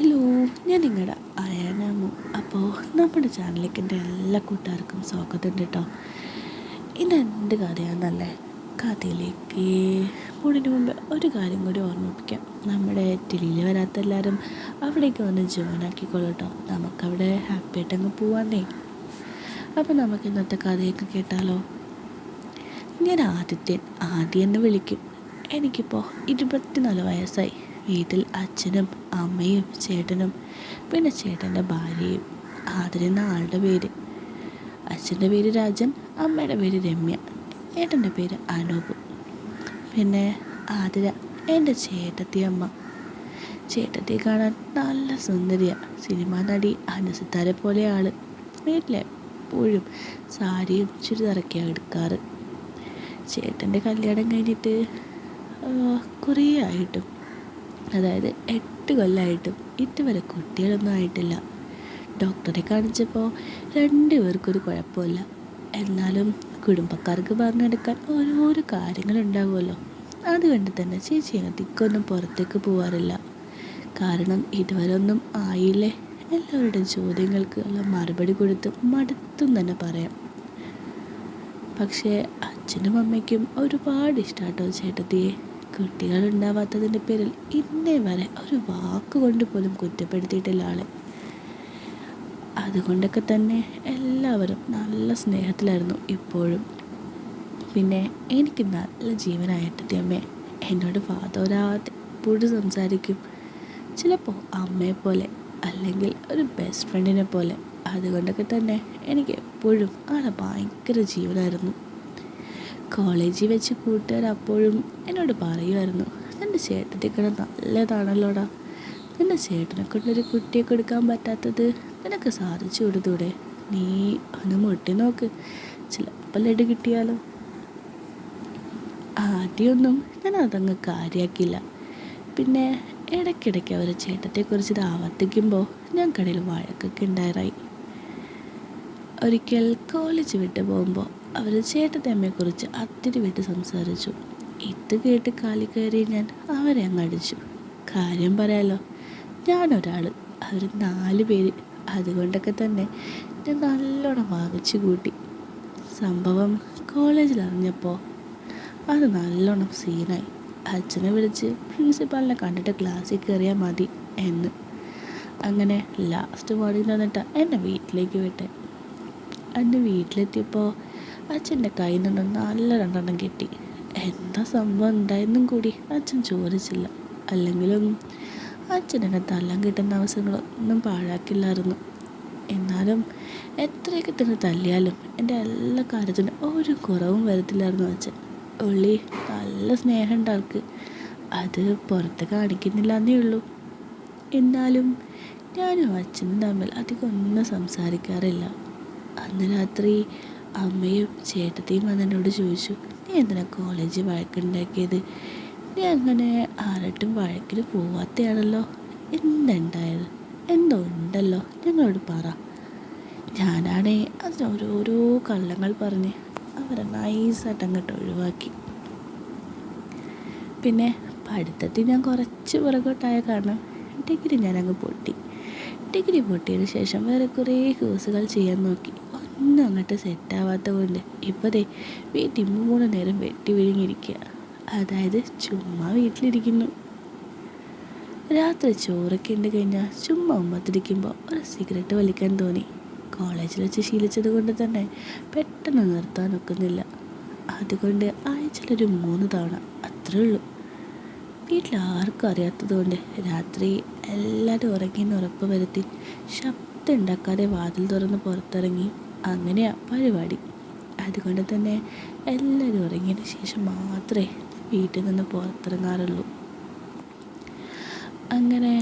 Hello ഞാൻ നിങ്ങളുടെ അയനാമു അപ്പോൾ നമ്മുടെ ചാനലിലേക്ക് എന്റെ എല്ലാ കൂട്ടുകാർക്കും സ്വാഗതം കേട്ടോ ഇത് എന്റെ കഥയാണെന്നല്ലേ കഥയിലേക്ക് പോണതിന് മുമ്പ് ഒരു കാര്യം കൂടി ഓർമ്മിപ്പിക്കാം. നമ്മുടെ ടിലിയിൽ വരാത്ത എല്ലാവരും അവിടേക്ക് വന്ന് ജോയിൻ ആക്കിക്കോളൂ കേട്ടോ നമുക്കവിടെ ഹാപ്പി ആയിട്ട് അങ്ങ് പോവാന്നേ. അപ്പോൾ നമുക്ക് ഇന്നത്തെ കഥയൊക്കെ കേട്ടാലോ? ഞാൻ ആദിത്യൻ ആദ്യം എന്ന് വിളിക്കും. എനിക്കിപ്പോൾ ഇരുപത്തിനാല് വയസ്സായി. വീട്ടിൽ അച്ഛനും അമ്മയും ചേട്ടനും പിന്നെ ചേട്ടന്റെ ഭാര്യയും. ആദരുന്ന ആളുടെ പേര് അച്ഛന്റെ പേര് രാജൻ അമ്മയുടെ പേര് രമ്യ ഏട്ടന്റെ പേര് അനൂപ്. പിന്നെ ആതിര എന്റെ ചേട്ടത്തി അമ്മ. ചേട്ടത്തി കാണാൻ നല്ല സുന്ദരിയാണ് സിനിമാ നടി അനുസിത്താരെ പോലെ ആൾ. വീട്ടിലെപ്പോഴും സാരിയും ചുരിദറൊക്കെയാണ് എടുക്കാറ്. ചേട്ടന്റെ കല്യാണം കഴിഞ്ഞിട്ട് കുറേ ആയിട്ടും അതായത് എട്ട് കൊല്ലമായിട്ടും ഇതുവരെ കുട്ടികളൊന്നും ആയിട്ടില്ല. ഡോക്ടറെ കാണിച്ചപ്പോൾ രണ്ട് പേർക്കൊരു കുഴപ്പമില്ല. എന്നാലും കുടുംബക്കാർക്ക് പറഞ്ഞെടുക്കാൻ ഓരോരോ കാര്യങ്ങളുണ്ടാവുമല്ലോ. അതുകൊണ്ട് തന്നെ ചേച്ചി അധികമൊന്നും പുറത്തേക്ക് പോവാറില്ല. കാരണം ഇതുവരെ ഒന്നും ആയില്ലേ? എല്ലാവരുടെയും ചോദ്യങ്ങൾക്ക് ഉള്ള മറുപടി കൊടുത്ത് മടുത്തും തന്നെ പറയാം. പക്ഷേ അച്ഛനും അമ്മയ്ക്കും ഒരുപാട് ഇഷ്ടമാട്ടോ ചേട്ടത്തിയെ. കുട്ടികളുണ്ടാവാത്തതിന്റെ പേരിൽ ഇന്നേ വരെ ഒരു വാക്ക് കൊണ്ട് പോലും കുറ്റപ്പെടുത്തിയിട്ടില്ല ആളെ. അതുകൊണ്ടൊക്കെ തന്നെ എല്ലാവരും നല്ല സ്നേഹത്തിലായിരുന്നു ഇപ്പോഴും. പിന്നെ എനിക്ക് നല്ല ജീവനായിട്ടത്തെ അമ്മ. എന്നോട് വാതോരാതെ എപ്പോഴും സംസാരിക്കും. ചിലപ്പോൾ അമ്മയെ പോലെ അല്ലെങ്കിൽ ഒരു ബെസ്റ്റ് ഫ്രണ്ടിനെ പോലെ. അതുകൊണ്ടൊക്കെ തന്നെ എനിക്ക് എപ്പോഴും ആളെ ഭയങ്കര ജീവനായിരുന്നു. കോളേജിൽ വെച്ച് കൂട്ടുകാർ അപ്പോഴും എന്നോട് പറയുമായിരുന്നു നിന്റെ ചേട്ടത്തിക്കട നല്ലതാണല്ലോടാ. നിന്റെ ചേട്ടനെ കൊണ്ടൊരു കുട്ടിയെ കൊടുക്കാൻ പറ്റാത്തത് നിനക്ക് സാധിച്ചു കൊടുത്തൂടെ. നീ ഒന്ന് മുട്ടി നോക്ക്. ചിലപ്പോൾ ലഡ് കിട്ടിയാലോ. ആദ്യമൊന്നും ഞാൻ അതങ്ങ് കാര്യാക്കില്ല പിന്നെ ഇടയ്ക്കിടയ്ക്ക് അവർ ചേട്ടത്തെക്കുറിച്ച് ഇത് ആവർത്തിക്കുമ്പോൾ ഞാൻ കടയിൽ വഴക്കൊക്കെ ഉണ്ടായതായി. ഒരിക്കൽ കോളേജ് വിട്ട് പോകുമ്പോൾ അവർ ചേട്ടത്തമ്മയെക്കുറിച്ച് അത്തിരി വിട്ട് സംസാരിച്ചു. ഇത് കേട്ട് കാലി കയറി ഞാൻ അവരെ അങ്ങ് അടിച്ചു. കാര്യം പറയാലോ ഞാനൊരാൾ അവർ നാല് പേര്. അതുകൊണ്ടൊക്കെ തന്നെ ഞാൻ നല്ലോണം വാങ്ങിച്ചു കൂട്ടി. സംഭവം കോളേജിൽ അറിഞ്ഞപ്പോൾ അത് നല്ലോണം സീനായി. അച്ഛനെ വിളിച്ച് പ്രിൻസിപ്പാളിനെ കണ്ടിട്ട് ക്ലാസ്സിൽ കയറിയാൽ മതി എന്ന്. അങ്ങനെ ലാസ്റ്റ് വാർഡിൽ വന്നിട്ട് എന്നെ വീട്ടിലേക്ക് വിട്ടെ. എന്റെ വീട്ടിലെത്തിയപ്പോൾ അച്ഛന്റെ കയ്യിൽ നിന്ന് നല്ല രണ്ടെണ്ണം കിട്ടി. എന്താ സംഭവം? ഉണ്ടായെന്നും കൂടി. അച്ഛൻ ചോദിച്ചില്ല. അല്ലെങ്കിലും അച്ഛനെ എന്നെ തല്ലാൻ കിട്ടുന്ന അവസരങ്ങളൊന്നും പാഴാക്കില്ലായിരുന്നു. എന്നാലും എത്രയൊക്കെ തന്നെ തല്ലിയാലും എന്റെ എല്ലാ കാര്യത്തിനും ഒരു കുറവും വരത്തില്ലായിരുന്നു അച്ഛൻ. ഉള്ളി നല്ല സ്നേഹമുണ്ട് ആൾക്ക്. അത് പുറത്ത് കാണിക്കുന്നില്ല എന്നേ ഉള്ളൂ. എന്നാലും ഞാനും അച്ഛനും തമ്മിൽ അധികം ഒന്നും സംസാരിക്കാറില്ല. അന്ന് രാത്രി അമ്മയും ചേട്ടത്തിയും വന്നെന്നോട് ചോദിച്ചു നീ എന്തിനാ കോളേജിൽ വഴക്കുണ്ടാക്കിയത്? നീ അങ്ങനെ ആരട്ടും വഴക്കിന് പോവാത്തയാണല്ലോ. എന്തുണ്ടായത് എന്തോ ഉണ്ടല്ലോ. ഞങ്ങളോട് പറ. ഞാനാണേ അതിന് ഓരോരോ കള്ളങ്ങൾ പറഞ്ഞ് അവരെ നൈസായിട്ട് അങ്ങോട്ട് ഒഴിവാക്കി. പിന്നെ പഠിത്തത്തിൽ ഞാൻ കുറച്ച് പുറകോട്ടായ കാരണം ഡിഗ്രി ഞാനങ്ങ് പൊട്ടി. ഡിഗ്രി പൊട്ടിയതിന് ശേഷം വേറെ കുറേ കോഴ്സുകൾ ചെയ്യാൻ നോക്കി. ഒന്നും അങ്ങോട്ട് സെറ്റാവാത്ത ഇപ്പോൾ ദേ വീട്ടിൽ മൂന്ന് നേരം വെട്ടി വിഴുങ്ങിയിരിക്കുക അതായത് ചുമ്മാ വീട്ടിലിരിക്കുന്നു. രാത്രി ചോറൊക്കെ ഉണ്ട് കഴിഞ്ഞാൽ ചുമ്മാ ഉമ്മത്തിരിക്കുമ്പോൾ ഒരു സിഗരറ്റ് വലിക്കാൻ തോന്നി. കോളേജിൽ വെച്ച് ശീലിച്ചത് കൊണ്ട് തന്നെ പെട്ടെന്ന് നിർത്താൻ ഒക്കുന്നില്ല. അതുകൊണ്ട് ആഴ്ചയിലൊരു മൂന്ന് തവണ അത്രേ ഉള്ളൂ. വീട്ടിൽ ആർക്കും അറിയാത്തത് കൊണ്ട് രാത്രി എല്ലാവരും ഉറങ്ങിയെന്ന് ഉറപ്പ് വരുത്തി ശബ്ദം ഉണ്ടാക്കാതെ വാതിൽ തുറന്ന് പുറത്തിറങ്ങി. അങ്ങനെയാ പരിപാടി. അതുകൊണ്ട് തന്നെ എല്ലാവരും ഉറങ്ങിയതിന് ശേഷം മാത്രമേ വീട്ടിൽ നിന്ന് പുറത്തിറങ്ങാറുള്ളൂ. അങ്ങനെ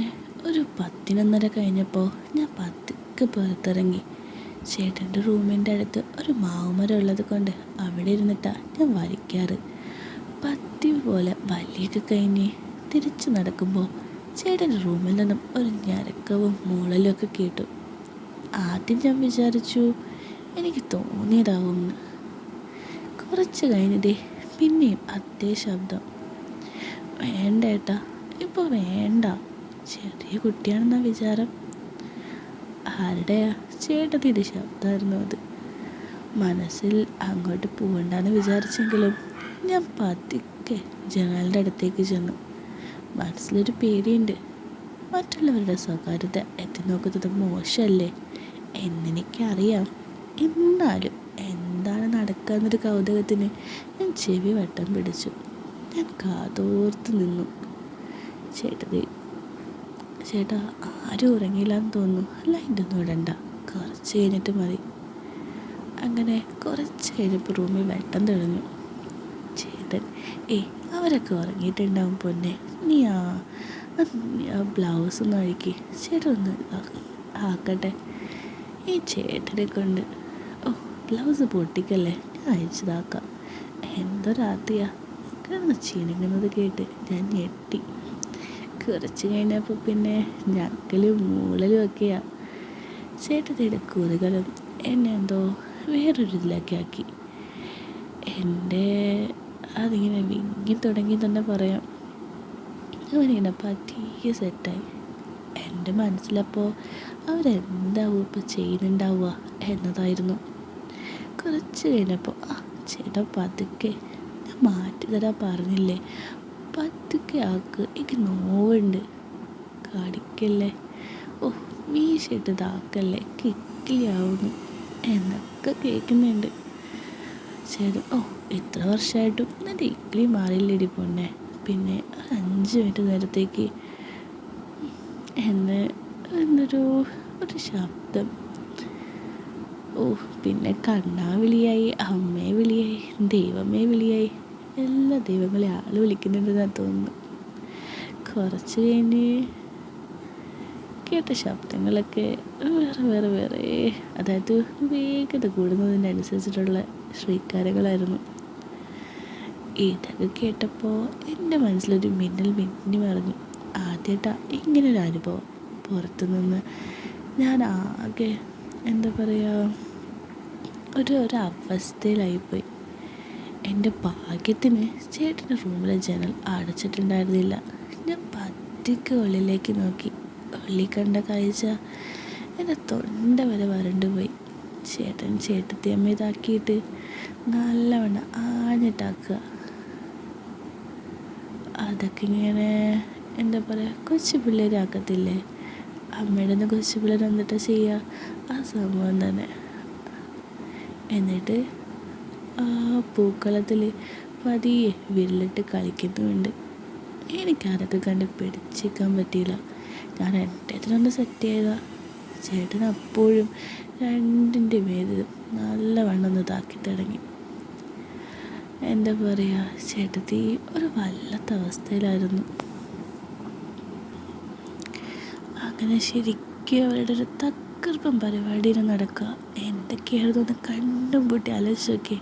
ഒരു പത്തിനൊന്നര കഴിഞ്ഞപ്പോൾ ഞാൻ പതുക്കെ പുറത്തിറങ്ങി. ചേട്ടന്റെ റൂമിന്റെ അടുത്ത് ഒരു മാവുമരം ഉള്ളത് കൊണ്ട് അവിടെ ഇരുന്നിട്ടാണ് ഞാൻ വരയ്ക്കാറ്. പത്തി പോലെ വലിയൊക്കെ കഴിഞ്ഞ് തിരിച്ചു നടക്കുമ്പോൾ ചേട്ടന്റെ റൂമിൽ നിന്നും ഒരു ഞരക്കവും മൂളലും ഒക്കെ കേട്ടു. ആദ്യം ഞാൻ വിചാരിച്ചു എനിക്ക് തോന്നിയതാവുമെന്ന് കുറച്ച് കഴിഞ്ഞതേ പിന്നെയും അതേ ശബ്ദം. വേണ്ട ഏട്ടാ ഇപ്പോൾ വേണ്ട. ചെറിയ കുട്ടിയാണെന്നാ വിചാരം. ആരുടെയാ ചേട്ടത്തിന്റെ ശബ്ദമായിരുന്നു അത്? മനസ്സിൽ അങ്ങോട്ട് പോകണ്ടെന്ന് വിചാരിച്ചെങ്കിലും ഞാൻ പതുക്കെ ജനലിന്റെ അടുത്തേക്ക് ചെന്നു. മനസ്സിലൊരു പേടിയുണ്ട്. മറ്റുള്ളവരുടെ സ്വകാര്യത എത്തി നോക്കുന്നത് മോശമല്ലേ എന്നെനിക്കറിയാം. എന്നാലും എന്താണ് നടക്കുക എന്നൊരു കൗതുകത്തിന് ഞാൻ ചെവി വട്ടം പിടിച്ചു. ഞാൻ കാതോർത്ത് നിന്നു. ചേട്ടതി ചേട്ടാ ആരും ഉറങ്ങിയില്ലാന്ന് തോന്നുന്നു. അല്ല എന്റെ ഒന്നും ഇടണ്ട. കുറച്ച് കഴിഞ്ഞിട്ട് മതി. അങ്ങനെ കുറച്ച് കഴിഞ്ഞപ്പോൾ റൂമിൽ വെട്ടം തെളിഞ്ഞു. ചേട്ടൻ ഏയ് അവരൊക്കെ ഉറങ്ങിയിട്ടുണ്ടാവും പൊന്നെ. നീ ആ ബ്ലൗസ് ഒന്ന് അഴിക്ക്. ചേട്ടൻ ഒന്ന് ആക്കട്ടെ. ഈ ചേട്ടനെ കൊണ്ട് ഓ ബ്ലൗസ് പൊട്ടിക്കല്ലേ? ഞാൻ അയച്ചതാക്കാം. എന്തോ രാത്രിയാ കിടന്ന് ചിണുങ്ങുന്നത് കേട്ട് ഞാൻ ഞെട്ടി. കുറച്ച് കഴിഞ്ഞപ്പോൾ പിന്നെ ഞക്കലും മൂളലും ഒക്കെയാ. ചേട്ടത്തിയുടെ കുറുകളും എന്നെ എന്തോ വേറൊരു ഇതിലൊക്കെ ആക്കി. എന്റെ അതിങ്ങനെ വിങ്ങി തുടങ്ങി തന്നെ പറയാം. അവനിങ്ങനെ പറ്റിയ സെറ്റായി. എന്റെ മനസ്സിലപ്പോൾ അവരെന്താവും ഇപ്പോൾ ചെയ്യുന്നുണ്ടാവുക എന്നതായിരുന്നു. കുറച്ച് കഴിഞ്ഞപ്പോൾ ആ ചേട്ടാ പതുക്കെ ഞാൻ മാറ്റി തരാൻ പറഞ്ഞില്ലേ? പതുക്കെ ആക്ക് എനിക്ക് നോവുണ്ട്. കടിക്കല്ലേ ഓ വീശിട്ട് ഇതാക്കല്ലേ? കിക്കിലിയാവുന്നു എന്നൊക്കെ കേൾക്കുന്നുണ്ട്. ചേട്ടൻ ഓ ഇത്ര വർഷമായിട്ടും എന്നിട്ട് ഇക്കിളി മാറിയില്ലേടി പൊന്നെ. പിന്നെ അഞ്ച് മിനിറ്റ് നേരത്തേക്ക്. എന്ന് എന്നൊരു ഒരു ശബ്ദം. ഓ പിന്നെ കണ്ണാ വിളിയായി അമ്മയെ വിളിയായി ദൈവമേ വിളിയായി. എല്ലാ ദൈവങ്ങളെ ആൾ വിളിക്കുന്നുണ്ടെന്നാണ് തോന്നുന്നു. കുറച്ച് കഴിഞ്ഞ് കേട്ട ശബ്ദങ്ങളൊക്കെ വേറെ വേറെ വേറെ. അതായത് വേഗത കൂടുന്നതിനനുസരിച്ചിട്ടുള്ള ശ്രീകാരങ്ങളായിരുന്നു. ഇതൊക്കെ കേട്ടപ്പോൾ എന്റെ മനസ്സിലൊരു മിന്നൽ മിന്നി മറിഞ്ഞു. ആദ്യമായിട്ടാണ് ഇങ്ങനൊരു അനുഭവം. പുറത്തു നിന്ന് ഞാൻ ആകെ എന്താ പറയുക ഒരു ഒരു അവസ്ഥയിലായിപ്പോയി എന്റെ ഭാഗ്യത്തിന് ചേട്ടന്റെ റൂമിലെ ജനൽ അടച്ചിട്ടുണ്ടായിരുന്നില്ല. ഞാൻ പതിക്കെ ഉള്ളിലേക്ക് നോക്കി. ഉള്ളി കണ്ട കാഴ്ച എന്റെ തൊണ്ട വരെ വരണ്ടുപോയി. ചേട്ടൻ ചേട്ടത്തി അമ്മ ഇതാക്കിയിട്ട് നല്ലവണ്ണം ആഞ്ഞിട്ടാക്കുക. അതൊക്കെ ഇങ്ങനെ എന്താ പറയുക കൊച്ചു പിള്ളേരാക്കത്തില്ലേ? അമ്മയുടെ കൊച്ചു പിള്ളേർ എന്നിട്ട് ചെയ്യുക. ആ സംഭവം തന്നെ. എന്നിട്ട് ആ പൂക്കളത്തിൽ പതിയെ വിരലിട്ട് കളിക്കുന്നുമുണ്ട് എനിക്കതൊക്കെ കണ്ട് പിടിച്ചിരിക്കാൻ പറ്റിയില്ല. ഞാൻ എന്റെ ഇതിനൊന്ന് സെറ്റ് ചെയ്താ. ചേട്ടൻ അപ്പോഴും രണ്ടിന്റെ മേത് നല്ല വണ്ണം ഒന്ന് ഇതാക്കി തുടങ്ങി. എന്താ പറയുക ചേട്ടത്തി ഒരു വല്ലാത്ത അവസ്ഥയിലായിരുന്നു. അങ്ങനെ ശരിക്കും അവരുടെ ഒരു തക്കർപ്പം പരിപാടിയിൽ നടക്കുക. എന്തൊക്കെയായിരുന്നു എന്ന് കണ്ടും പൊട്ടി ആലോചിച്ച് നോക്കി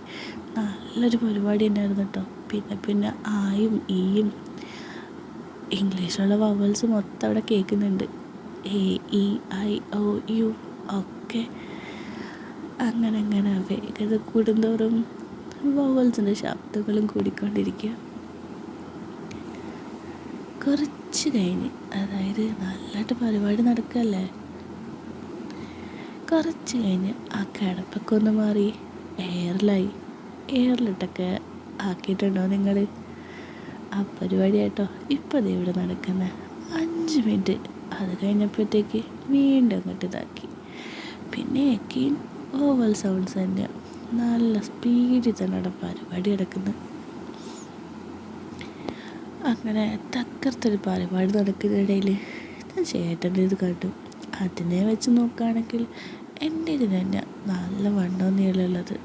നല്ലൊരു പരിപാടി തന്നെയായിരുന്നു കേട്ടോ. പിന്നെ പിന്നെ ആയും ഈയും. ഇംഗ്ലീഷിലുള്ള വവൽസ് മൊത്തം അവിടെ കേൾക്കുന്നുണ്ട്. A E I O U ഒക്കെ അങ്ങനെ അങ്ങനെ വേഗത കൂടുന്തോറും വവൽസിന്റെ ശബ്ദങ്ങളും കൂടിക്കൊണ്ടിരിക്കുക. കുറച്ച് കഴിഞ്ഞ് അതായത് നല്ലതായിട്ട് പരിപാടി നടക്കല്ലേ കുറച്ച് കഴിഞ്ഞ് ആ കിടപ്പൊക്കെ ഒന്ന് മാറി എയറിലായി. എയറിലിട്ടൊക്കെ ആക്കിയിട്ടുണ്ടോ നിങ്ങൾ ആ പരിപാടി കേട്ടോ ഇപ്പോൾ അത് ഇവിടെ നടക്കുന്ന. അഞ്ച് മിനിറ്റ്. അത് കഴിഞ്ഞപ്പോഴത്തേക്ക് വീണ്ടും അങ്ങോട്ട് ഇതാക്കി. പിന്നെ എക്കെയും ഓവൽ സൗണ്ട്സ് തന്നെയാണ് നല്ല സ്പീഡിൽ തന്നെ അവിടെ പരിപാടി നടക്കുന്നത് അങ്ങനെ തക്കർത്തൊരു പരിപാടി നടക്കുന്നതിനിടയിൽ ഞാൻ ചേട്ടന്റെ ഇത് കണ്ടു. അതിനെ വെച്ച് നോക്കുകയാണെങ്കിൽ എന്റെ ഇതിന് തന്നെ നല്ല വണ്ണം നീളമുള്ളത്.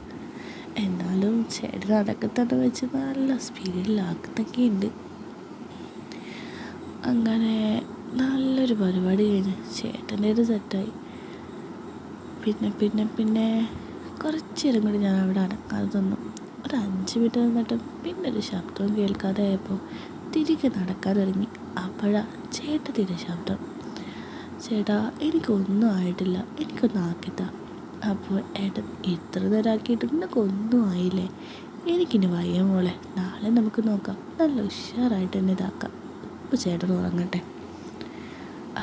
എന്നാലും ചേട്ടൻ അതൊക്കെ തന്നെ വെച്ച് നല്ല സ്പീഡിലാക്കുന്നൊക്കെ ഉണ്ട്. അങ്ങനെ നല്ലൊരു പരിപാടി കഴിഞ്ഞ് ചേട്ടന്റെ ഒരു സെറ്റായി. പിന്നെ പിന്നെ പിന്നെ കുറച്ച് നേരം കൂടി ഞാൻ അവിടെ അടക്കാതെ തന്നു ഒരു അഞ്ച് മിനിറ്റ് നിന്നിട്ട് പിന്നെ ഒരു ശബ്ദവും കേൾക്കാതെ ആയപ്പോൾ തിരികെ നടക്കാൻ തുടങ്ങി അപ്പോഴാ ചേട്ടത്തിന്റെ ശബ്ദം. ചേട്ടാ എനിക്കൊന്നും ആയിട്ടില്ല. എനിക്കൊന്ന് ആക്കിത്താ അപ്പോൾ ഏട്ടൻ ഇത്ര നേരം ആക്കിയിട്ട് നിനക്കൊന്നും ആയില്ലേ? എനിക്കിനി വയ്യ മോളെ. നാളെ നമുക്ക് നോക്കാം. നല്ല ഉഷാറായിട്ട് തന്നെ ഇതാക്കാം. ഇപ്പോൾ ചേട്ടൻ ഉറങ്ങട്ടെ.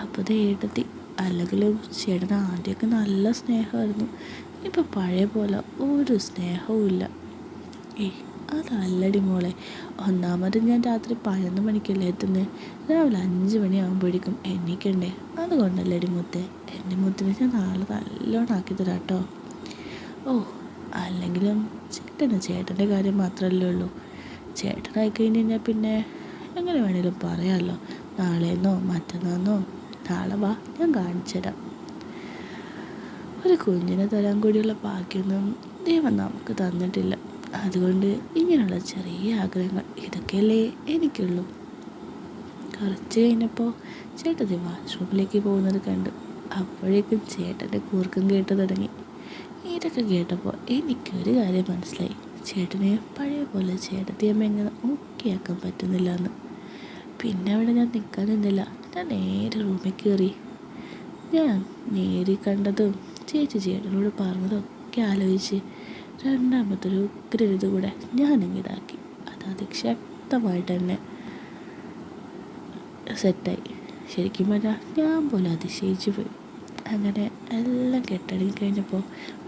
അപ്പോൾ ഇത് ഏട്ടത്തി അല്ലെങ്കിലും ചേട്ടൻ ആദ്യമൊക്കെ നല്ല സ്നേഹമായിരുന്നു. ഇപ്പം പഴയ പോലെ ഒരു സ്നേഹവും ഇല്ല. ഏയ് അതല്ലടി മോളെ. ഒന്നാമത് ഞാൻ രാത്രി പതിനൊന്ന് മണിക്കല്ലേ എത്തുന്നത് രാവിലെ അഞ്ച് മണിയാകുമ്പോഴേക്കും എണീക്കണ്ടേ? അതുകൊണ്ടല്ലടി മുത്തേ. എന്റെ മുത്തിനെ ഞാൻ നാളെ നല്ലോണം ആക്കി തരാം കേട്ടോ ഓ അല്ലെങ്കിലും ചേട്ടന് ചേട്ടന്റെ കാര്യം മാത്രമല്ലേ ഉള്ളൂ. ചേട്ടനായി കഴിഞ്ഞ് കഴിഞ്ഞാൽ പിന്നെ എങ്ങനെ വേണേലും പറയാമല്ലോ നാളെന്നോ മറ്റന്നാന്നോ? നാളെ വാ ഞാൻ കാണിച്ചു തരാം. ഒരു കുഞ്ഞിനെ തരാൻ കൂടിയുള്ള ഭാഗ്യമൊന്നും ദൈവം നമുക്ക് തന്നിട്ടില്ല. അതുകൊണ്ട് ഇങ്ങനെയുള്ള ചെറിയ ആഗ്രഹങ്ങൾ ഇതൊക്കെയല്ലേ എനിക്കുള്ളൂ. കുറച്ച് കഴിഞ്ഞപ്പോൾ ചേട്ടത്തി വാഷ്റൂമിലേക്ക് പോകുന്നത് കണ്ടു. അപ്പോഴേക്കും ചേട്ടന്റെ കൂർക്കം കേട്ട് തുടങ്ങി. ഇതൊക്കെ കേട്ടപ്പോൾ എനിക്കൊരു കാര്യം മനസ്സിലായി. ചേട്ടനെ പഴയ പോലെ ചേട്ടത്തി അമ്മ എങ്ങനെ ഓക്കെയാക്കാൻ പറ്റുന്നില്ല എന്ന് പിന്നെ അവിടെ ഞാൻ നിൽക്കാൻ നിന്നില്ല. ഞാൻ നേരെ റൂമിൽ കയറി ഞാൻ നേരി കണ്ടതും ചേച്ചി ചേട്ടനോട് പറഞ്ഞതും ഒക്കെ ആലോചിച്ച് രണ്ടാമത്തെ ഒരു ഉഗ്രരുത് കൂടെ ഞാൻ ഇങ്ങിടാക്കി അത് അതിശക്തമായിട്ട് തന്നെ സെറ്റായി. ശരിക്കും പറഞ്ഞാൽ ഞാൻ പോലും അതിശയിച്ചു പോയി. അങ്ങനെ എല്ലാം കെട്ടടങ്ങി കഴിഞ്ഞപ്പോൾ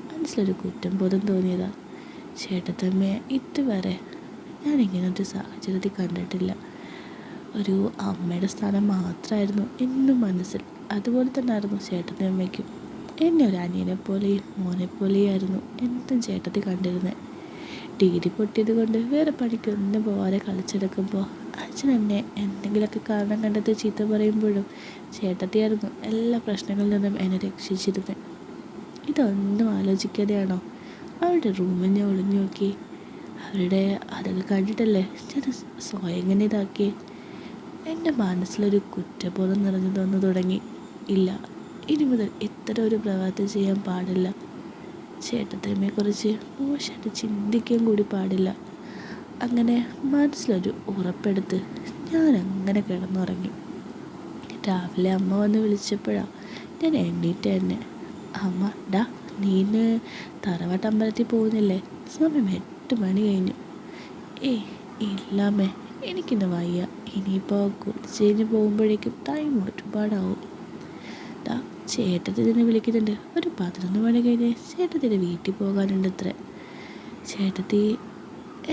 മനസ്സിലൊരു കുറ്റം ബോധം തോന്നിയതാ. ചേട്ടത്തമ്മയെ ഇതുവരെ ഒരു സാഹചര്യത്തിൽ കണ്ടിട്ടില്ല. ഒരു അമ്മയുടെ സ്ഥാനം മാത്രമായിരുന്നു എന്നും മനസ്സിൽ. അതുപോലെ തന്നെ ആയിരുന്നു ചേട്ടന്റെ അമ്മയ്ക്കും എന്നെ ഒരു അനിയനെ പോലെയും മോനെ പോലെയായിരുന്നു എന്നും ചേട്ടത്തി കണ്ടിരുന്നത് ഡിഗ്രി പൊട്ടിയത് കൊണ്ട് വേറെ പണിക്കൊന്നും പോവാതെ കളിച്ചെടുക്കുമ്പോൾ അച്ഛൻ എന്നെ എന്തെങ്കിലുമൊക്കെ കാരണം കണ്ടെത്തി ചീത്ത പറയുമ്പോഴും ചേട്ടത്തിയായിരുന്നു എല്ലാ പ്രശ്നങ്ങളിൽ നിന്നും എന്നെ രക്ഷിച്ചിരുന്നത് ഇതൊന്നും ആലോചിക്കാതെയാണോ? അവരുടെ റൂമിൽ ഞാൻ ഒളിഞ്ഞു നോക്കി. അവരുടെ അതൊക്കെ കണ്ടിട്ടല്ലേ ഞാൻ സ്വയം ഇങ്ങനെ ഇതാക്കി എന്റെ മനസ്സിലൊരു കുറ്റബോധം നിറഞ്ഞു തന്നു തുടങ്ങി. ഇല്ല ഇനി മുതൽ ഇത്തരം ഒരു പ്രവർത്തി ചെയ്യാൻ പാടില്ല. ചേട്ടത്തമ്മയെക്കുറിച്ച് മോശമായിട്ട് ചിന്തിക്കാൻ കൂടി പാടില്ല. അങ്ങനെ മനസ്സിലൊരു ഉറപ്പെടുത്ത് ഞാൻ അങ്ങനെ കിടന്നുറങ്ങി. രാവിലെ അമ്മ വന്ന് വിളിച്ചപ്പോഴാണ് ഞാൻ എണ്ണീറ്റ് തന്നെ അമ്മ ഡാ നീന് തറവാട്ട് അമ്പലത്തിൽ പോകുന്നില്ലേ? സമയം എട്ട് മണി കഴിഞ്ഞു. ഏയ് ഇല്ലാമേ എനിക്കിന്ന് വയ്യ. ഇനിയിപ്പോൾ കുടിച്ചു കഴിഞ്ഞ് പോകുമ്പോഴേക്കും ടൈം ഒരുപാടാവും. ദാ ചേട്ടത്തി ഇതിനെ വിളിക്കുന്നുണ്ട്. ഒരു പതിനൊന്ന് മണി കഴിഞ്ഞ് ചേട്ടത്തിന്റെ വീട്ടിൽ പോകാനുണ്ട് ചേട്ടത്തി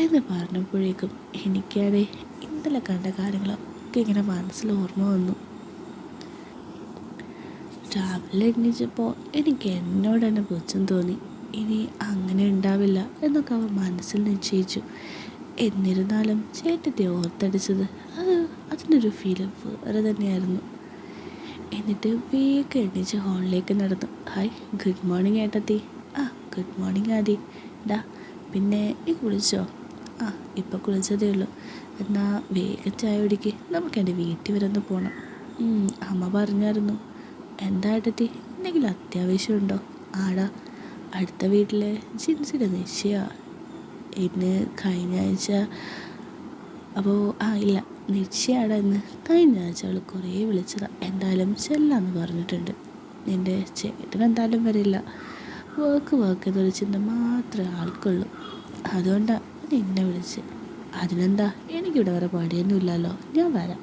എന്ന് പറഞ്ഞപ്പോഴേക്കും എനിക്കാണെ ഇന്നലെ കണ്ട കാര്യങ്ങളൊക്കെ ഇങ്ങനെ മനസ്സിൽ ഓർമ്മ വന്നു. രാവിലെ എണീച്ചപ്പോൾ എനിക്ക് എന്നോട് തന്നെ പുച്ഛം തോന്നി. ഇനി അങ്ങനെ ഉണ്ടാവില്ല എന്നൊക്കെ അവൻ മനസ്സിൽ നിശ്ചയിച്ചു. എന്നിരുന്നാലും ചേട്ടത്തി ഓർത്തടിച്ചത് അത് അതിന്റെ ഒരു ഫീൽ വേറെ തന്നെയായിരുന്നു. എന്നിട്ട് വേഗം എണീച്ച് ഹാളിലേക്ക് നടന്നു. ഹായ് ഗുഡ് മോർണിംഗ് ഏട്ടത്തി. ആ ഗുഡ് മോർണിംഗ് ആദി. ഡാ പിന്നെ നീ കുളിച്ചോ? ആ ഇപ്പോൾ കുളിച്ചതേ ഉള്ളൂ. എന്നാൽ വേഗം ചായ കുടിക്ക്. നമുക്ക് എന്റെ വീട്ടിൽ വരെ ഒന്ന് പോകണം അമ്മ പറഞ്ഞായിരുന്നു. എന്താ ഏട്ടത്തി എന്തെങ്കിലും അത്യാവശ്യമുണ്ടോ? ആടാ അടുത്ത വീട്ടിലെ ജിൻസിയുടെ നിശ്ചയമാണ് ഇന്ന് കഴിഞ്ഞ ആഴ്ച അപ്പോൾ ആ ഇല്ല. നിശ്ചയമാണ് എന്ന് കഴിഞ്ഞ ആഴ്ച അവൾ കുറേ വിളിച്ചതാണ് എന്തായാലും ചെല്ലാന്ന് പറഞ്ഞിട്ടുണ്ട്. നിന്റെ ചേട്ടൻ എന്തായാലും വരില്ല. വർക്ക് വർക്ക് എന്നൊരു ചിന്ത മാത്രമേ ആൾക്കുള്ളൂ. അതുകൊണ്ടാണ് നിന്നെ വിളിച്ച്. അതിനെന്താ? എനിക്കിവിടെ വേറെ പണിയൊന്നുമില്ലല്ലോ. ഞാൻ വരാം.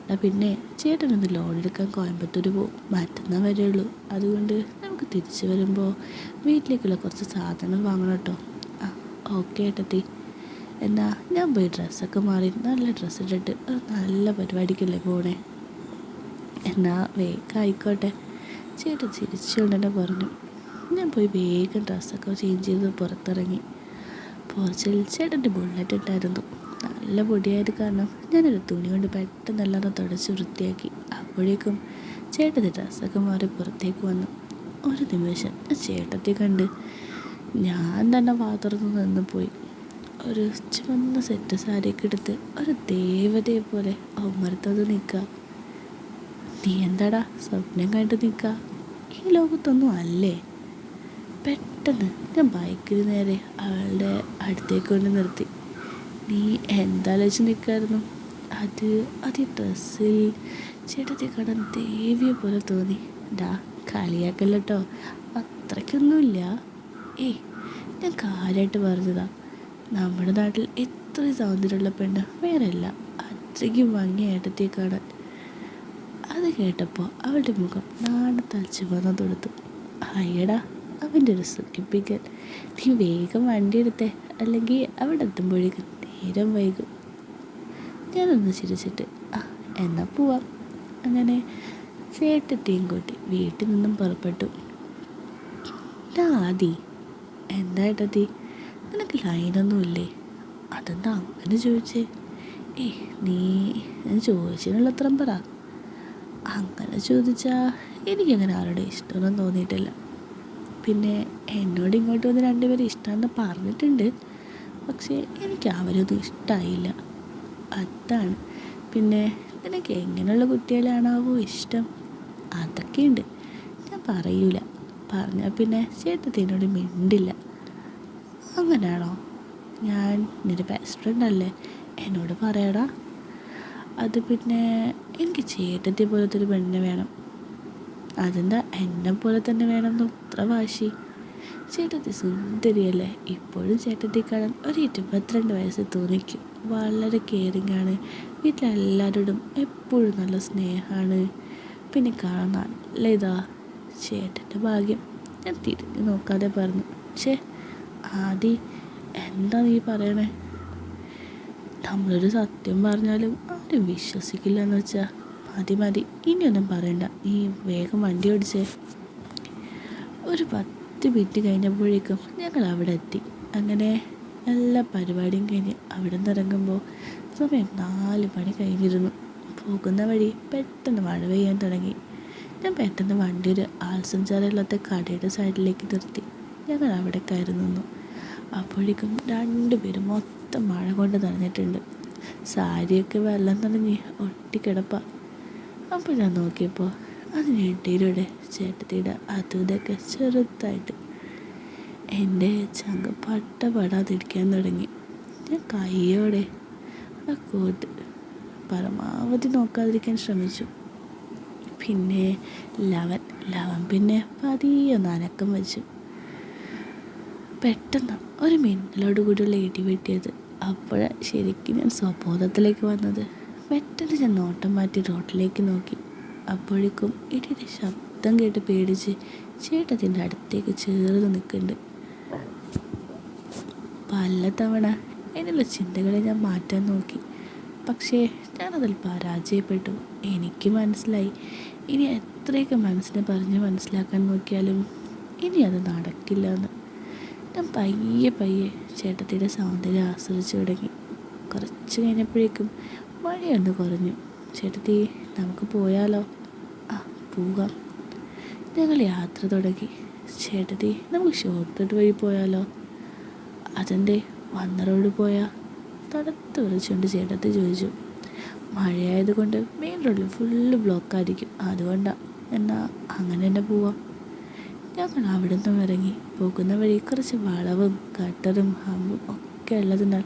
എന്നാൽ പിന്നെ ചേട്ടനൊന്ന് ലോൺ എടുക്കാൻ കോയമ്പത്തൂർ പോകും മറ്റന്നാൾ വരെയുള്ളൂ അതുകൊണ്ട് നമുക്ക് തിരിച്ചു വരുമ്പോൾ വീട്ടിലേക്കുള്ള കുറച്ച് സാധനങ്ങൾ വാങ്ങണം കേട്ടോ. ആ ഓക്കെ ഏട്ടത്തി. എന്നാ ഞാൻ പോയി ഡ്രസ്സൊക്കെ മാറി നല്ല ഡ്രസ്സ് ഇട്ടിട്ട് ഒരു നല്ല പരിപാടിക്കല്ലേ പോണേ? എന്നാ വേഗം ആയിക്കോട്ടെ. ചേട്ടൻ ചിരിച്ചുകൊണ്ട് പറഞ്ഞു. ഞാൻ പോയി വേഗം ഡ്രസ്സൊക്കെ ചേഞ്ച് ചെയ്ത് പുറത്തിറങ്ങി. പോർച്ചിൽ ചേട്ടന്റെ ബുള്ളറ്റ് ഉണ്ടായിരുന്നു നല്ല പൊടിയായത് കാരണം ഞാനൊരു തുണി കൊണ്ട് പെട്ടെന്ന് എല്ലാം തുടച്ച് വൃത്തിയാക്കി. അപ്പോഴേക്കും ചേട്ടന്റെ ഡ്രസ്സൊക്കെ മാറി പുറത്തേക്ക് വന്നു. ഒരു നിമിഷം ചേട്ടത്തെ കണ്ട് ഞാൻ തന്നെ വാതുറന്ന് നിന്ന് പോയി. ഒരു ചുവന്ന സെറ്റ് സാരിയൊക്കെ എടുത്ത് ഒരു ദേവതയെ പോലെ അവമരത്തത് നിൽക്കുക. നീ എന്താടാ? സ്വപ്നം കണ്ട് നിൽക്കുക. ഈ ലോകത്തൊന്നും അല്ലേ? പെട്ടെന്ന് ഞാൻ ബൈക്കിന് നേരെ അവളുടെ അടുത്തേക്ക് കൊണ്ട് നിർത്തി. നീ എന്താലോചിച്ച് നിൽക്കായിരുന്നു അത് അത് ഈ ഡ്രസ്സിൽ ചേട്ടത്തെ കാണാൻ ദേവിയെ പോലെ തോന്നി. ഡാ കളിയാക്കല്ലോ അത്രയ്ക്കൊന്നുമില്ല. ഏയ് ഞാൻ കാര്യമായിട്ട് പറഞ്ഞതാ. നമ്മുടെ നാട്ടിൽ എത്ര സൗന്ദര്യമുള്ള പെണ്ണ് വേറെ അല്ല അത്രയ്ക്കും ഭംഗി ഏട്ടത്തെ കാണാൻ. അത് കേട്ടപ്പോൾ അവളുടെ മുഖം നാണത്തളിച്ച് വന്നു തൊടുത്തു. അയ്യടാ അവന്റെ ഒരു സുഖിപ്പിക്കൽ. നീ വേഗം വണ്ടി എടുത്തേ അല്ലെങ്കിൽ അവിടെ എത്തുമ്പോഴേക്കും നേരം വൈകും. ഞാനൊന്ന് ചിരിച്ചിട്ട് ആ എന്നാൽ പോവാം. അങ്ങനെ ചേട്ടത്തെയും കൂട്ടി വീട്ടിൽ നിന്നും പുറപ്പെട്ടു. ആദി. എന്താ ഏട്ടത്തി? നിനക്ക് ലൈനൊന്നും ഇല്ലേ അതെന്താ അങ്ങനെ ചോദിച്ചേ? ഏ നീ ഞാൻ ചോദിച്ചതിനുള്ള ഉത്തരം പറ. അങ്ങനെ ചോദിച്ചാൽ എനിക്കങ്ങനെ ആരുടെ ഇഷ്ടമൊന്നും തോന്നിയിട്ടില്ല. പിന്നെ എന്നോട് ഇങ്ങോട്ട് വന്ന് രണ്ടുപേരും ഇഷ്ടമെന്ന് പറഞ്ഞിട്ടുണ്ട്. പക്ഷേ എനിക്ക് അവരൊന്നും ഇഷ്ടമായില്ല അതാണ്. പിന്നെ നിനക്ക് എങ്ങനെയുള്ള കുട്ടികളാണാവോ ഇഷ്ടം? അതൊക്കെയുണ്ട്. ഞാൻ പറയൂല. പറഞ്ഞാൽ പിന്നെ ചേട്ടത്തിനോട് മിണ്ടില്ല. അങ്ങനെയാണോ? ഞാൻ നിന്റെ ബെസ്റ്റ് ഫ്രണ്ട് അല്ലേ? എന്നോട് പറയടാ. അത് പിന്നെ എനിക്ക് ചേട്ടത്തി പോലത്തെ ഒരു പെണ്ണിനെ വേണം. അതെന്താ എന്നെ പോലെ തന്നെ വേണം എന്ന് ഉത്ര വാശി. ചേട്ടത്തി സുന്ദരിയല്ലേ? ഇപ്പോഴും ചേട്ടത്തി കാണാൻ ഒരു ഇരുപത്തിരണ്ട് വയസ്സ് തോന്നിക്കും. വളരെ കെയറിങ് ആണ്. വീട്ടിലെല്ലാവരോടും എപ്പോഴും നല്ല സ്നേഹമാണ്. പിന്നെ കാണാൻ നല്ല ഇതാ. ചേട്ടന്റെ ഭാഗ്യം. ഞാൻ തിരിഞ്ഞു നോക്കാതെ പറഞ്ഞു. ഛേ ആദി എന്താ നീ പറയണേ? നമ്മളൊരു സത്യം പറഞ്ഞാലും അവർ വിശ്വസിക്കില്ല എന്ന് വെച്ചാൽ മതി മതി. ഇനിയൊന്നും പറയണ്ട. നീ വേഗം വണ്ടി ഓടിച്ചേ. ഒരു പത്ത് മിനിറ്റ് കഴിഞ്ഞപ്പോഴേക്കും ഞങ്ങൾ അവിടെ എത്തി. അങ്ങനെ എല്ലാ പരിപാടിയും കഴിഞ്ഞ് അവിടെ നിന്ന് ഇറങ്ങുമ്പോൾ സമയം നാല് മണി കഴിഞ്ഞിരുന്നു. പോകുന്ന വഴി പെട്ടെന്ന് മഴ പെയ്യാൻ തുടങ്ങി. ഞാൻ പെട്ടെന്ന് വണ്ടി ഒരു ആൾസഞ്ചാരമില്ലാത്ത കടയുടെ സൈഡിലേക്ക് നിർത്തി. ഞങ്ങൾ അവിടെ കയറി നിന്നു അപ്പോഴേക്കും രണ്ടുപേരും മൊത്തം മഴ കൊണ്ട് നനഞ്ഞിട്ടുണ്ട്. സാരിയൊക്കെ വെള്ളം നനഞ്ഞ് ഒട്ടിക്കിടപ്പ. അപ്പോൾ ഞാൻ നോക്കിയപ്പോൾ അതിനിടയിലൂടെ ചേട്ടത്തിയുടെ അതുതൊക്കെ ചെറുതായിട്ട്. എന്റെ ചങ്ക പട്ട പടാതിരിക്കാൻ തുടങ്ങി. ഞാൻ കൈയോടെ ആ കോട്ട് പരമാവധി നോക്കാതിരിക്കാൻ ശ്രമിച്ചു. പിന്നെ ലവൻ ലവൻ പിന്നെ പതിയെ ഒന്ന് അനക്കം വെച്ചു. പെട്ടെന്ന് ഒരു മിന്നലോട് കൂടിയുള്ള ഇടി വെട്ടിയത്. അപ്പോഴാണ് ശരിക്കും ഞാൻ സ്വബോധത്തിലേക്ക് വന്നത്. പെട്ടെന്ന് ഞാൻ നോട്ടം മാറ്റി റോട്ടിലേക്ക് നോക്കി. അപ്പോഴേക്കും ഇടിയുടെ ശബ്ദം കേട്ട് പേടിച്ച് ചേട്ടത്തിന്റെ അടുത്തേക്ക് ചേർന്ന് നിൽക്കുന്നുണ്ട്. പല തവണ എന്നുള്ള ചിന്തകളെ ഞാൻ മാറ്റാൻ നോക്കി. പക്ഷേ ഞാനതിൽ പരാജയപ്പെട്ടു. എനിക്ക് മനസ്സിലായി. ഇനി എത്രയൊക്കെ മനസ്സിനെ പറഞ്ഞ് മനസ്സിലാക്കാൻ നോക്കിയാലും ഇനി അത് നടക്കില്ല എന്ന്. ഞാൻ പയ്യെ പയ്യെ ചേട്ടത്തിയുടെ സൗന്ദര്യം ആസ്വദിച്ചു തുടങ്ങി. കുറച്ച് കഴിഞ്ഞപ്പോഴേക്കും മഴയൊന്ന് കുറഞ്ഞു. ചേട്ടത്തി നമുക്ക് പോയാലോ? ആ പോകാം. ഞങ്ങൾ യാത്ര തുടങ്ങി. ചേട്ടത്തി നമുക്ക് ഷോർട്ട് കട്ട് വഴി പോയാലോ? അതെന്തേ വന്ന റോഡ് പോയാൽ തടുത്ത് വിളിച്ചുകൊണ്ട് ചേട്ടത്തി ചോദിച്ചു. മഴയായതുകൊണ്ട് മെയിൻ റോഡിൽ ഫുള്ള് ബ്ലോക്കായിരിക്കും. അതുകൊണ്ടാണ് എന്നാൽ അങ്ങനെ തന്നെ പോവാം. ഞങ്ങൾ അവിടെ നിന്നും ഇറങ്ങി പോകുന്ന വഴി കുറച്ച് വളവും കട്ടറും ഹമ്പും ഒക്കെ ഉള്ളതിനാൽ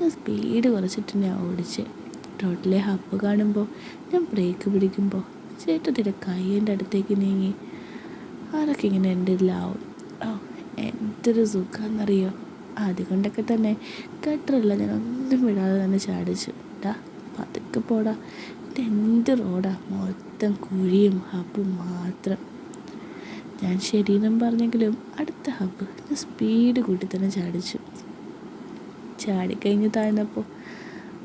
ഞാൻ സ്പീഡ് കുറച്ചിട്ട് ഞാൻ ഓടിച്ച് റോഡിലെ ഹബ്ബ് കാണുമ്പോൾ ഞാൻ ബ്രേക്ക് പിടിക്കുമ്പോൾ ചേട്ടത്തിന്റെ കൈ എന്റെ അടുത്തേക്ക് നീങ്ങി. ആരൊക്കെ ഇങ്ങനെ എന്റെ ഇതിലാവും ഓ എന്തൊരു സുഖമെന്നറിയോ അതുകൊണ്ടൊക്കെ തന്നെ കട്ടറല്ല ഞാൻ ഒന്നും വിടാതെ തന്നെ ചാടിച്ചു. ഡാ പതുക്കെ പോടാ. ഇതെന്ത് റോഡാ? മൊത്തം കുഴിയും ഹബ്ബും മാത്രം. ഞാൻ ശരീരം പറഞ്ഞെങ്കിലും അടുത്ത ഹബ്ബ് ഞാൻ സ്പീഡ് കൂട്ടി തന്നെ ചാടിച്ചു. ചാടിക്കഴിഞ്ഞ് താഴ്ന്നപ്പോൾ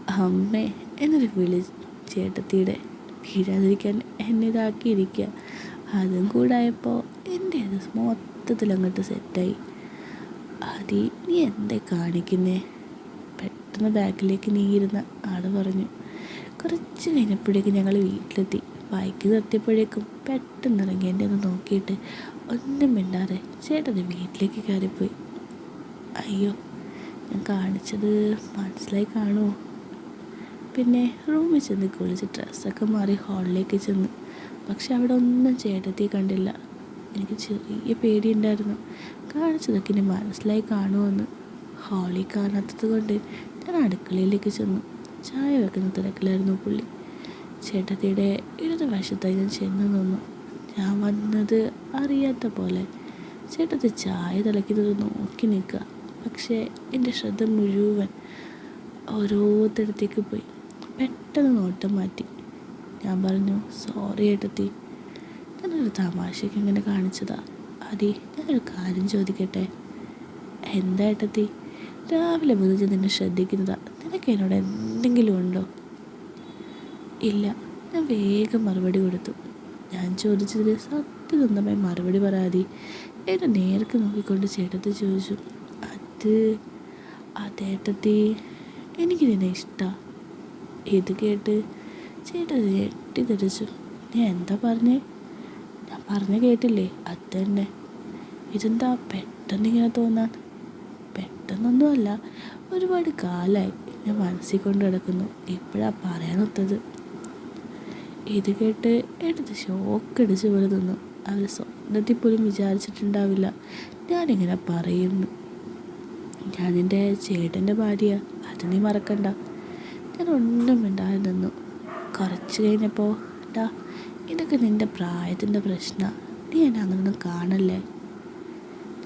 അമ്മേ എന്നൊരു വിളി ചേട്ടത്തിയുടെ വീഴാതിരിക്കാൻ എന്നെ ഇതാക്കിയിരിക്കുക അതും കൂടായപ്പോൾ എന്റെ അത് മൊത്തത്തിൽ അങ്ങോട്ട് സെറ്റായി. ആദി നീ എന്തേ കാണിക്കുന്നേ? പെട്ടെന്ന് ബാക്കിലേക്ക് നീയിരുന്ന ആൾ പറഞ്ഞു. കുറച്ച് കഴിഞ്ഞപ്പോഴേക്കും ഞങ്ങൾ വീട്ടിലെത്തി. ബൈക്ക് നിർത്തിയപ്പോഴേക്കും പെട്ടെന്ന് ഇറങ്ങി എന്നെ ഒന്ന് നോക്കിയിട്ട് ഒന്നും മിണ്ടാതെ ചേട്ടൻ വീട്ടിലേക്ക് കയറിപ്പോയി. അയ്യോ ഞാൻ കാണിച്ചത് മനസ്സിലായി കാണുമോ? പിന്നെ റൂമിൽ ചെന്ന് കുളിച്ച് ഡ്രസ്സൊക്കെ മാറി ഹാളിലേക്ക് ചെന്ന്. പക്ഷെ അവിടെ ഒന്നും ചേട്ടത്തി കണ്ടില്ല. എനിക്ക് ചെറിയ പേടിയുണ്ടായിരുന്നു. കാണിച്ചതൊക്കെ ഇനി മനസ്സിലായി കാണുമെന്ന് ഹാളിൽ കാണാത്തത് കൊണ്ട് ഞാൻ അടുക്കളയിലേക്ക് ചെന്നു. ചായ വെക്കുന്ന തിരക്കിലായിരുന്നു പുള്ളി. ചേട്ടത്തിയുടെ ഇടത് വശത്തായി ഞാൻ ചെന്ന് നിന്നു. ഞാൻ വന്നത് അറിയാത്ത പോലെ ചേട്ടത്തി ചായ തിളയ്ക്കുന്നത് നോക്കി നിൽക്കുക. പക്ഷേ എന്റെ ശ്രദ്ധ മുഴുവൻ ഓരോരുത്തരത്തേക്ക് പോയി. പെട്ടെന്ന് നോട്ടം മാറ്റി. ഞാൻ പറഞ്ഞു സോറി ഏട്ടത്തി. ഞാനൊരു തമാശയ്ക്ക് ഇങ്ങനെ കാണിച്ചതാ. അതി ഞാനൊരു കാര്യം ചോദിക്കട്ടെ? എന്താ ഏട്ടത്തി? രാവിലെ മുതൽ നിന്നെ ശ്രദ്ധിക്കുന്നതാ. നിനക്ക് എന്നോട് എന്തെങ്കിലും ഉണ്ടോ? ഇല്ല. ഞാൻ വേഗം മറുപടി കൊടുത്തു. ഞാൻ ചോദിച്ചതിൽ സത്യസന്ധമായി മറുപടി പറയാതെ എന്നെ നേർക്ക് നോക്കിക്കൊണ്ട് ചേട്ടത്തി ചോദിച്ചു അത് അതേട്ടത്തി എനിക്ക് നിന്നെ ഇഷ്ടമാണ് ഇത് കേട്ട് ചേട്ടത്തി ഞെട്ടിത്തെറിച്ചു ഞാൻ എന്താ പറഞ്ഞേ? ഞാൻ പറഞ്ഞ കേട്ടില്ലേ അത് തന്നെ ഇതെന്താ പെട്ടെന്ന് ഇങ്ങനെ തോന്നാൻ? പെട്ടെന്നൊന്നുമല്ല ഒരുപാട് കാലമായി ഞാൻ മനസ്സിൽ കൊണ്ട് കിടക്കുന്നു ഇപ്പോഴാണ് പറയാനൊത്തത് ഇത് കേട്ട് എടുത്ത് ഷോക്കടിച്ച് പോലെ നിന്നു അവർ സ്വപ്നത്തിൽ പോലും വിചാരിച്ചിട്ടുണ്ടാവില്ല. ഞാനിങ്ങനെ പറയുന്നു. ഞാൻ നിന്റെ ചേട്ടന്റെ ഭാര്യ. അത് നീ മറക്കണ്ട. ഞാൻ ഒന്നും മിണ്ടാതെ നിന്നു. കുറച്ച് കഴിഞ്ഞപ്പോൾ ഡാ ഇതൊക്കെ നിന്റെ പ്രായത്തിന്റെ പ്രശ്ന. നീ എന്നെ അങ്ങനൊന്നും കാണല്ലേ?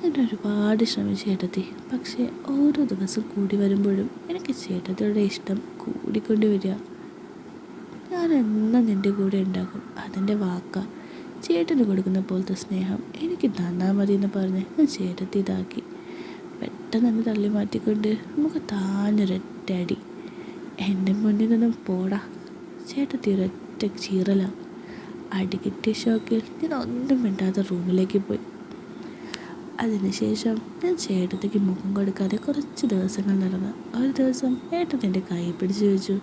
ഞാൻ ഒരുപാട് ശ്രമിച്ചു ചേട്ടത്തി. പക്ഷേ ഓരോ ദിവസം കൂടി വരുമ്പോഴും എനിക്ക് ചേട്ടത്തിയുടെ ഇഷ്ടം കൂടിക്കൊണ്ട് വരിക. ഞാൻ എന്നും നിന്റെ കൂടെ ഉണ്ടാകും. അതിന്റെ വാക്ക. ചേട്ടന് കൊടുക്കുന്ന പോലത്തെ സ്നേഹം എനിക്ക് തന്നാൽ മതി എന്ന് പറഞ്ഞ് ഞാൻ ചേട്ടത്തി ഇതാക്കി. പെട്ടെന്ന് എന്നെ തള്ളി മാറ്റിക്കൊണ്ട് നമുക്ക് താഞ്ഞൊരൊറ്റടി. എന്റെ മുന്നിൽ നിന്നും പോടാ. ചേട്ടത്തി ഒരൊറ്റ ചീറല. അടി കിട്ടിയ ഷോക്കിൽ ഞാൻ ഒന്നും മിണ്ടാതെ റൂമിലേക്ക് പോയി. അതിനുശേഷം ഞാൻ ചേട്ടത്തിക്ക് മുഖം കൊടുക്കാതെ കുറച്ച് ദിവസങ്ങൾ നടന്നു ഒരു ദിവസം ഏട്ടൻ എന്റെ കൈ പിടിച്ച് ചോദിച്ചു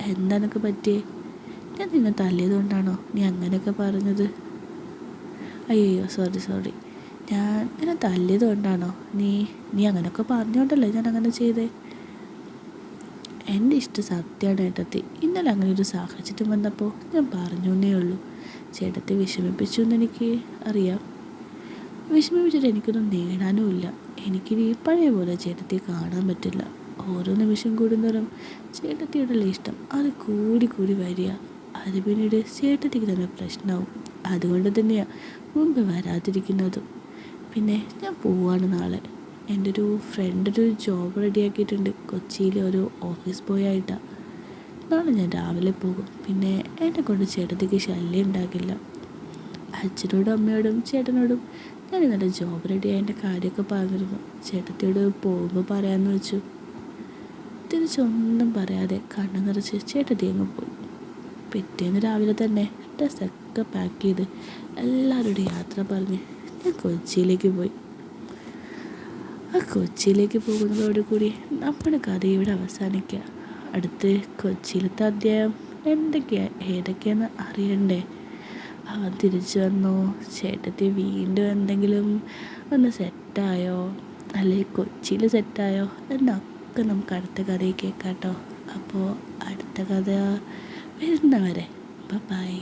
എന്താ നിനക്ക് പറ്റിയേ? ഞാൻ നിന്നെ തല്ലിയതുകൊണ്ടാണോ നീ അങ്ങനെയൊക്കെ പറഞ്ഞത്? അയ്യോ സോറി സോറി ഞാൻ നിന്നെ തല്ലിയത് കൊണ്ടാണോ നീ നീ അങ്ങനെയൊക്കെ പറഞ്ഞോണ്ടല്ലേ ഞാൻ അങ്ങനെ ചെയ്തേ? എന്റെ ഇഷ്ടം സത്യമാണ് ഏട്ടത്തി. ഇന്നലെ അങ്ങനെ ഒരു സാഹചര്യം വന്നപ്പോൾ ഞാൻ പറഞ്ഞു എന്നേ ഉള്ളൂ. ചേട്ടത്തെ വിഷമിപ്പിച്ചു എന്ന് എനിക്ക് അറിയാം. വിഷമിപ്പിച്ചിട്ട് എനിക്കൊന്നും നേടാനും ഇല്ല. എനിക്കിനി പഴയ പോലെ ചേട്ടത്തെ കാണാൻ പറ്റില്ല. ഓരോ നിമിഷം കൂടുന്നതും ചേട്ടത്തിയോടുള്ള ഇഷ്ടം അത് കൂടി കൂടി വരിക. അത് പിന്നീട് ചേട്ടത്തിക്ക് തന്നെ പ്രശ്നമാവും അതുകൊണ്ട് തന്നെയാണ് മുമ്പ് വരാതിരിക്കുന്നതും. പിന്നെ ഞാൻ പോവാണ് നാളെ. എന്റെ ഒരു ഫ്രണ്ട് ഒരു ജോബ് റെഡിയാക്കിയിട്ടുണ്ട് കൊച്ചിയിലെ ഒരു ഓഫീസ് ബോയ് ആയിട്ടാണ് നാളെ ഞാൻ രാവിലെ പോകും. പിന്നെ എന്നെ കൊണ്ട് ചേട്ടത്തിക്ക് ശല്യം ഉണ്ടാകില്ല. അച്ഛനോടും അമ്മയോടും ചേട്ടനോടും ഞാൻ ഇന്നലെ ജോബ് റെഡി ആയതിന്റെ കാര്യമൊക്കെ പറഞ്ഞിരുന്നു. ചേട്ടത്തിയോട് പോകുമ്പോൾ പറയാമെന്ന് വെച്ചു. തിരിച്ചൊന്നും പറയാതെ കണ്ണു നിറച്ച് ചേട്ടത്തി അങ്ങ് പോയി. പിറ്റേന്ന് രാവിലെ തന്നെ ഡ്രസ്സൊക്കെ പാക്ക് ചെയ്ത് എല്ലാവരോടും യാത്ര പറഞ്ഞ് ഞാൻ കൊച്ചിയിലേക്ക് പോയി. ആ കൊച്ചിയിലേക്ക് പോകുന്നതോടുകൂടി നമ്മുടെ കഥ ഇവിടെ അവസാനിക്കുക. അടുത്ത് കൊച്ചിയിലത്തെ അധ്യായം എന്തൊക്കെയാ ഏതൊക്കെയാന്ന് അറിയണ്ടേ? അവൻ തിരിച്ചു വന്നോ. ചേട്ടത്തി വീണ്ടും എന്തെങ്കിലും ഒന്ന് സെറ്റായോ അല്ലെങ്കിൽ കൊച്ചിയിൽ സെറ്റായോ എന്നൊക്കെ നമുക്ക് അടുത്ത കഥയിൽ കേൾക്കാം കേട്ടോ. അപ്പോൾ അടുത്ത കഥ വരുന്നവരെ. ബൈ